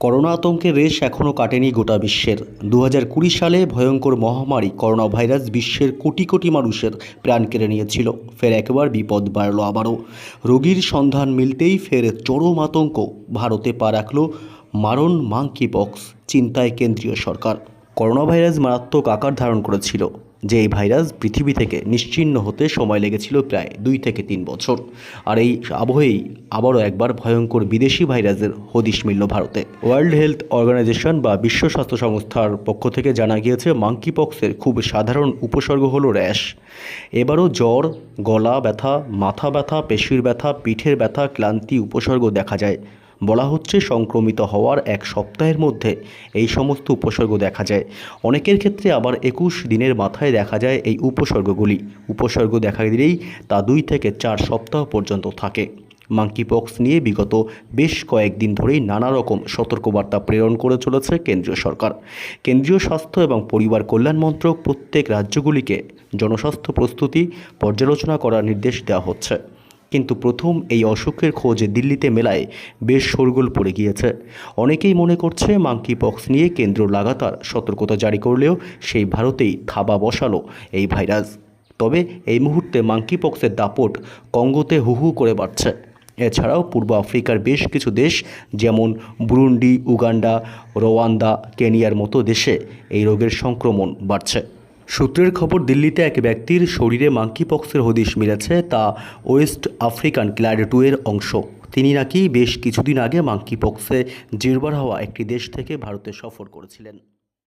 Corona আতঙ্কের রেশ এখনও কাটেনি গোটা বিশ্বের। দু সালে ভয়ঙ্কর মহামারী করোনা ভাইরাস বিশ্বের কোটি কোটি মানুষের প্রাণ কেড়ে নিয়েছিল। ফের একবার বিপদ বাড়ল আবারও। রোগীর সন্ধান মিলতেই ফের চরম আতঙ্ক। ভারতে পা রাখল মারণ মাঙ্কি বক্স চিন্তায় কেন্দ্রীয় সরকার। করোনা ভাইরাস মারাত্মক আকার ধারণ করেছিল। যে এই ভাইরাস পৃথিবী থেকে নিশ্চিহ্ন হতে সময় লেগেছিল প্রায় দুই থেকে তিন বছর। আর এই আবহেই আবারও একবার ভয়ঙ্কর বিদেশি ভাইরাসের হদিশ মিলল ভারতে। ওয়ার্ল্ড হেলথ অর্গানাইজেশন বা বিশ্ব স্বাস্থ্য সংস্থার পক্ষ থেকে জানা গিয়েছে মাঙ্কি পক্সের খুব সাধারণ উপসর্গ হলো র্যাশ। এবারও জ্বর, গলা ব্যথা, মাথা ব্যথা, পেশির ব্যথা, পিঠের ব্যথা, ক্লান্তি, উপসর্গ দেখা যায়। বলা হচ্ছে সংক্রমিত হওয়ার এক সপ্তাহের মধ্যে এই সমস্ত উপসর্গ দেখা যায়। অনেকের ক্ষেত্রে আবার একুশ দিনের মাথায় দেখা যায় এই উপসর্গগুলি। উপসর্গ দেখা দিলেই তা দুই থেকে চার সপ্তাহ পর্যন্ত থাকে। মাঙ্কিপক্স নিয়ে বিগত বেশ কয়েকদিন ধরেই নানা রকম সতর্কবার্তা প্রেরণ করে চলেছে কেন্দ্রীয় সরকার। কেন্দ্রীয় স্বাস্থ্য এবং পরিবার কল্যাণ মন্ত্রক প্রত্যেক রাজ্যগুলিকে জনস্বাস্থ্য প্রস্তুতি পর্যালোচনা করার নির্দেশ দেওয়া হচ্ছে। কিন্তু প্রথম এই অসুখের খোঁজ দিল্লিতে মেলায় বেশ শোরগোল পড়ে গিয়েছে। অনেকেই মনে করছে মাঙ্কি পক্স নিয়ে কেন্দ্র লাগাতার সতর্কতা জারি করলেও সেই ভারতেই থাবা বসালো এই ভাইরাস। তবে এই মুহূর্তে মাঙ্কি পক্সের দাপট কঙ্গোতে হু হু করে বাড়ছে। এছাড়াও পূর্ব আফ্রিকার বেশ কিছু দেশ, যেমন বুরুন্ডি, উগান্ডা রোয়ান্দা কেনিয়ার মতো দেশে এই রোগের সংক্রমণ বাড়ছে। সূত্রের খবর, দিল্লিতে এক ব্যক্তির শরীরে মাঙ্কি পক্সের হদিশ মিলেছে, তা ওয়েস্ট আফ্রিকান ক্ল্যাড টু এর অংশ। তিনি নাকি বেশ কিছুদিন আগে মাঙ্কি পক্সে জিরবার হওয়া একটি দেশ থেকে ভারতে সফর করেছিলেন।